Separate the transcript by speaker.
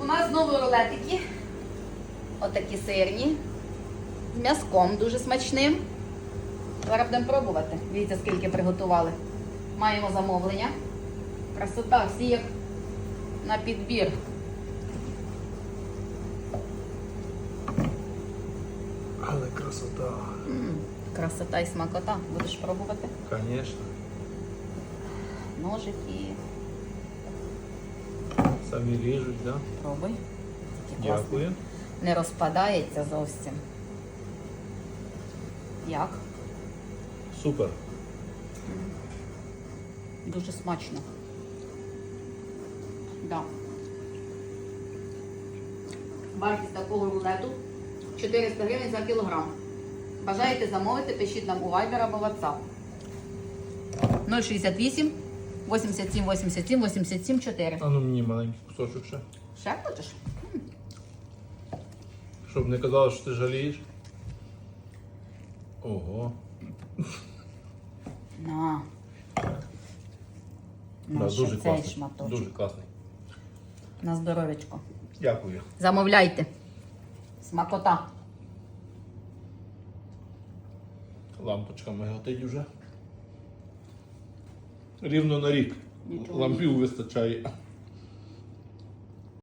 Speaker 1: У нас знову рулетики. Отакі сирні. З м'язком дуже смачним. Зараз будемо пробувати. Дивіться, скільки приготували. Маємо замовлення. Красота, всі як на підбір.
Speaker 2: Але красота.
Speaker 1: М, Красота і смакота. Будеш пробувати?
Speaker 2: Звісно.
Speaker 1: Ножики.
Speaker 2: Самі ріжуть, да?
Speaker 1: Пробуй. Класні.
Speaker 2: Дякую.
Speaker 1: Не розпадається зовсім. Як?
Speaker 2: Супер.
Speaker 1: Дуже смачно. Да. Вартість такого рулету 400 гривень за кілограм. Бажаєте замовити, пишіть нам у Viber або WhatsApp. 068 87 87 87 4.
Speaker 2: А ну мені маленький кусочок ще.
Speaker 1: Ще хочеш?
Speaker 2: Щоб не казали, що ти жалієш. Ого.
Speaker 1: На.
Speaker 2: Да,
Speaker 1: На ще
Speaker 2: дуже
Speaker 1: цей
Speaker 2: класний.
Speaker 1: шматочок.
Speaker 2: Дуже класний.
Speaker 1: На здоров'ячко.
Speaker 2: Дякую.
Speaker 1: Замовляйте. Смакота.
Speaker 2: Лампочка миготить вже. Рівно на рік.
Speaker 1: Нічого.
Speaker 2: Лампів вистачає.